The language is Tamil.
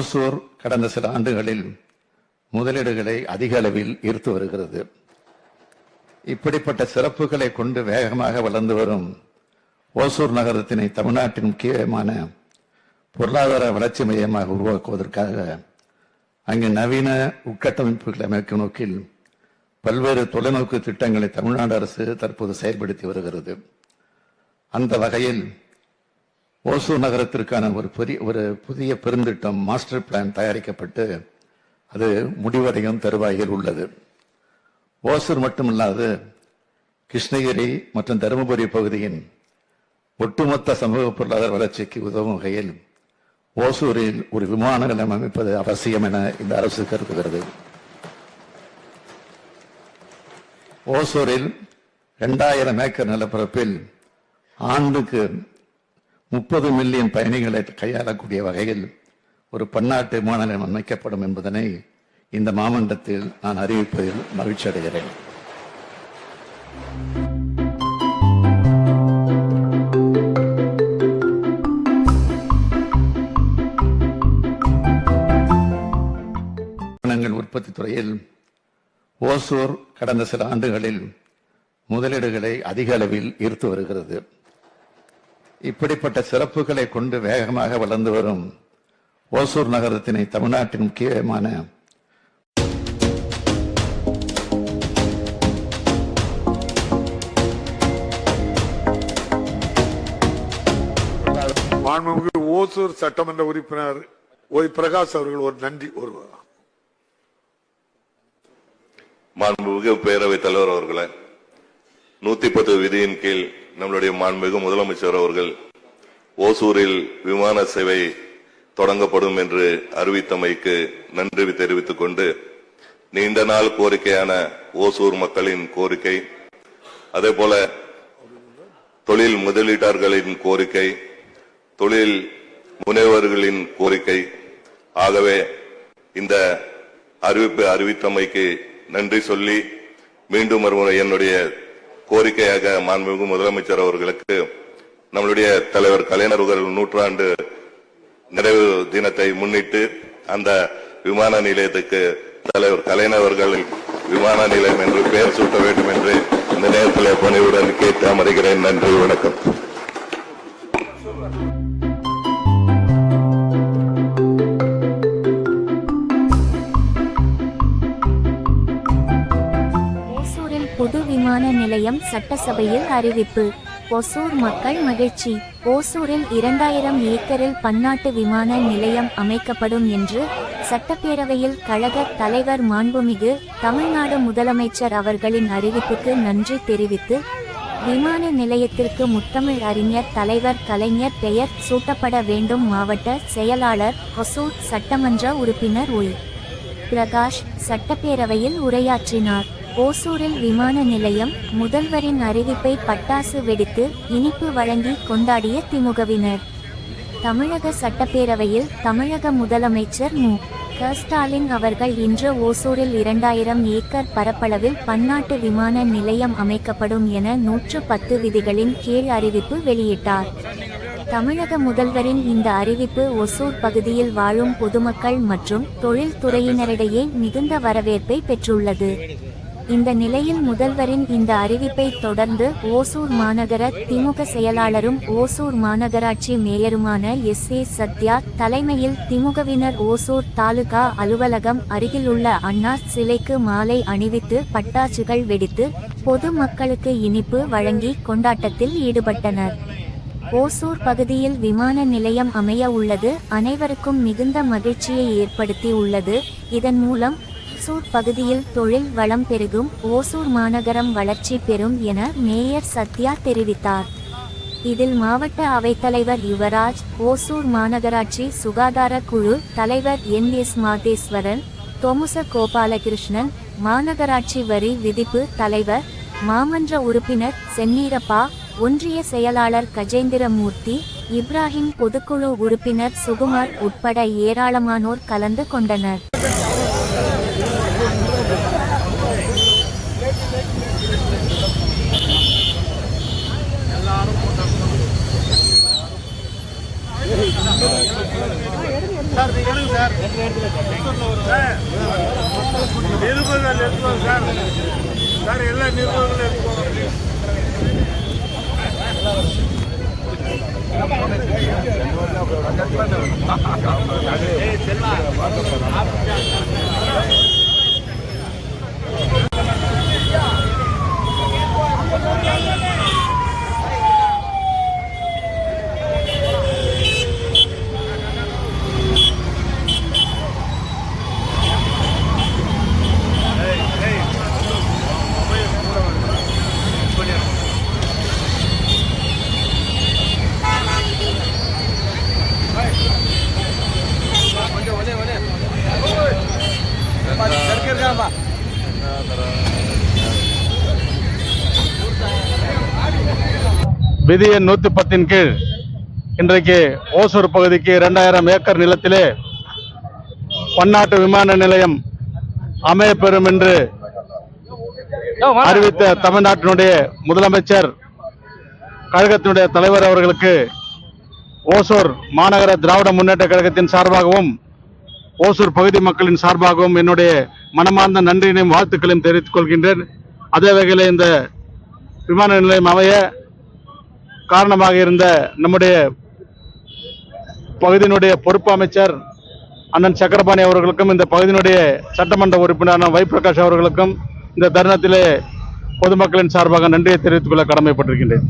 ஓசூர் கடந்த சில ஆண்டுகளில் முதலீடுகளை அதிக அளவில் ஈர்த்து வருகிறது. இப்படிப்பட்ட சிறப்புகளை கொண்டு வேகமாக வளர்ந்து வரும் ஓசூர் நகரத்தினை தமிழ்நாட்டின் முக்கியமான பொருளாதார வளர்ச்சி மையமாக உருவாக்குவதற்காக அங்கு நவீன உட்கட்டமைப்புகளை அமைக்கும் நோக்கில் பல்வேறு தொலைநோக்கு திட்டங்களை தமிழ்நாடு அரசு தற்போது செயல்படுத்தி வருகிறது. அந்த வகையில் ஓசூர் நகரத்திற்கான ஒரு பெரிய ஒரு புதிய பெருந்திட்டம் மாஸ்டர் பிளான் தயாரிக்கப்பட்டு அது முடிவடையும் தருவாயில் உள்ளது. ஓசூர் மட்டுமல்லாது கிருஷ்ணகிரி மற்றும் தருமபுரி பகுதியின் ஒட்டுமொத்த சமூக பொருளாதார வளர்ச்சிக்கு உதவும் வகையில் ஓசூரில் ஒரு விமான நிலையம் அமைப்பது அவசியம் என இந்த அரசு கருதுகிறது. ஓசூரில் இரண்டாயிரம் ஏக்கர் நிலப்பரப்பில் ஆண்டுக்கு முப்பது மில்லியன் பயணிகளை கையாளக்கூடிய வகையில் ஒரு பன்னாட்டு விமான அமைக்கப்படும் என்பதனை இந்த மாமண்டத்தில் நான் அறிவிப்பதில் மகிழ்ச்சி அடைகிறேன். உற்பத்தி துறையில் ஓசூர் கடந்த சில ஆண்டுகளில் முதலீடுகளை அதிக அளவில் ஈர்த்து வருகிறது. இப்படிப்பட்ட சிறப்புகளை கொண்டு வேகமாக வளர்ந்து வரும் ஓசூர் நகரத்தினை தமிழ்நாட்டின் முக்கியமான மாண்புமிகு ஓசூர் சட்டமன்ற உறுப்பினர் ஒய் பிரகாஷ் அவர்கள் ஒரு நன்றி ஒரு மாண்புமிகு பேரவைத் தலைவர் அவர்களே நூத்தி பத்து விதியின் கீழ் நம்மளுடைய மாண்புமிகு முதலமைச்சர் அவர்கள் ஓசூரில் விமான சேவை தொடங்கப்படும் என்று அறிவித்தமைக்கு நன்றி தெரிவித்துக் கொண்டு நீண்ட நாள் கோரிக்கையான ஓசூர் மக்களின் கோரிக்கை அதே போல தொழில் முதலீட்டாளர்களின் கோரிக்கை தொழில் முனைவர்களின் கோரிக்கை. ஆகவே இந்த அறிவிப்பு அறிவித்தமைக்கு நன்றி சொல்லி மீண்டும் ஒருமுறை என்னுடைய கோரிக்கையாக மாண்புமிகு முதலமைச்சர் அவர்களுக்கு நம்மளுடைய தலைவர் கலைஞர் அவர்கள் நூற்றாண்டு நிறைவு தினத்தை முன்னிட்டு அந்த விமான நிலையத்துக்கு தலைவர் கலைஞர் அவர்கள் விமான நிலையம் என்று பெயர் சூட்ட வேண்டும் என்று இந்த நேரத்தில் பணிவுடன் கேட்டு அமர்கிறேன். நன்றி வணக்கம். புது விமான நிலையம் சட்டசபையில் அறிவிப்பு. ஒசூர் மக்கள் மகிழ்ச்சி. ஓசூரில் இரண்டாயிரம் ஏக்கரில் பன்னாட்டு விமான நிலையம் அமைக்கப்படும் என்று சட்டப்பேரவையில் கழக தலைவர் மாண்புமிகு தமிழ்நாடு முதலமைச்சர் அவர்களின் அறிவிப்புக்கு நன்றி தெரிவித்து விமான நிலையத்திற்கு முத்தமிழ் அறிஞர் தலைவர் கலைஞர் பெயர் சூட்டப்பட வேண்டும் மாவட்ட செயலாளர் ஒசூர் சட்டமன்ற உறுப்பினர் ஒய். பிரகாஷ் சட்டப்பேரவையில் உரையாற்றினார். ஓசூரில் விமான நிலையம் முதல்வரின் அறிவிப்பை பட்டாசு வெடித்து இனிப்பு வழங்கி கொண்டாடிய திமுகவினர். தமிழக சட்டப்பேரவையில் தமிழக முதலமைச்சர் மு. க. ஸ்டாலின் அவர்கள் இன்று ஓசூரில் இரண்டாயிரம் ஏக்கர் பரப்பளவில் பன்னாட்டு விமான நிலையம் அமைக்கப்படும் என நூற்று பத்து விதிகளின் கீழ் அறிவிப்பு வெளியிட்டார். தமிழக முதல்வரின் இந்த அறிவிப்பு ஒசூர் பகுதியில் வாழும் பொதுமக்கள் மற்றும் தொழில்துறையினரிடையே மிகுந்த வரவேற்பை பெற்றுள்ளது. இந்த நிலையில் முதல்வரின் இந்த அறிவிப்பை தொடர்ந்து ஓசூர் மாநகர திமுக செயலாளரும் ஓசூர் மாநகராட்சி மேயருமான எஸ் ஏ சத்யா தலைமையில் திமுகவினர் ஓசூர் தாலுகா அலுவலகம் அருகிலுள்ள அண்ணா சிலைக்கு மாலை அணிவித்து பட்டாசுகள் வெடித்து பொது மக்களுக்கு இனிப்பு வழங்கி கொண்டாட்டத்தில் ஈடுபட்டனர். ஓசூர் பகுதியில் விமான நிலையம் அமைய உள்ளது. அனைவருக்கும் மிகுந்த மகிழ்ச்சியை ஏற்படுத்தி உள்ளது இதன் மூலம் ஓசூர் பகுதியில் தொழில் வளம் பெருகும் ஓசூர் மாநகரம் வளர்ச்சி பெறும் என மேயர் சத்யா தெரிவித்தார். இதில் மாவட்ட அவைத்தலைவர் யுவராஜ் ஓசூர் மாநகராட்சி சுகாதார குழு தலைவர் என் எஸ் மாதேஸ்வரன் தொமுச கோபாலகிருஷ்ணன் மாநகராட்சி வரி விதிப்பு தலைவர் மாமன்ற உறுப்பினர் சென்னீரப்பா ஒன்றிய செயலாளர் கஜேந்திரமூர்த்தி இப்ராஹிம் பொதுக்குழு உறுப்பினர் சுகுமார் உட்பட ஏராளமானோர் கலந்து கொண்டனர். சார் நீங்க எடுங்க சார் நிருபர்கள் எடுத்துக்கோங்க சார் சார் எல்லா நிருபர்களும் எடுத்துக்கோங்க விதி எண் நூத்தி பத்தின் கீழ் இன்றைக்கு ஓசூர் பகுதிக்கு இரண்டாயிரம் ஏக்கர் நிலத்திலே பன்னாட்டு விமான நிலையம் அமையப்பெறும் என்று அறிவித்த தமிழ்நாட்டினுடைய முதலமைச்சர் கழகத்தினுடைய தலைவர் அவர்களுக்கு ஓசூர் மாநகர திராவிட முன்னேற்ற கழகத்தின் சார்பாகவும் ஓசூர் பகுதி மக்களின் சார்பாகவும் என்னுடைய மனமார்ந்த நன்றியினையும் வாழ்த்துக்களையும் தெரிவித்துக் கொள்கின்றேன். அதே வகையில் இந்த விமான நிலையம் அமைய காரணமாக இருந்த நம்முடைய பகுதியினுடைய பொறுப்பு அமைச்சர் அண்ணன் சக்கரபாணி அவர்களுக்கும் இந்த பகுதியினுடைய சட்டமன்ற உறுப்பினரான வை பிரகாஷ் அவர்களுக்கும் இந்த தருணத்திலே பொதுமக்களின் சார்பாக நன்றியை தெரிவித்துக் கொள்ள கடமைப்பட்டிருக்கின்றேன்.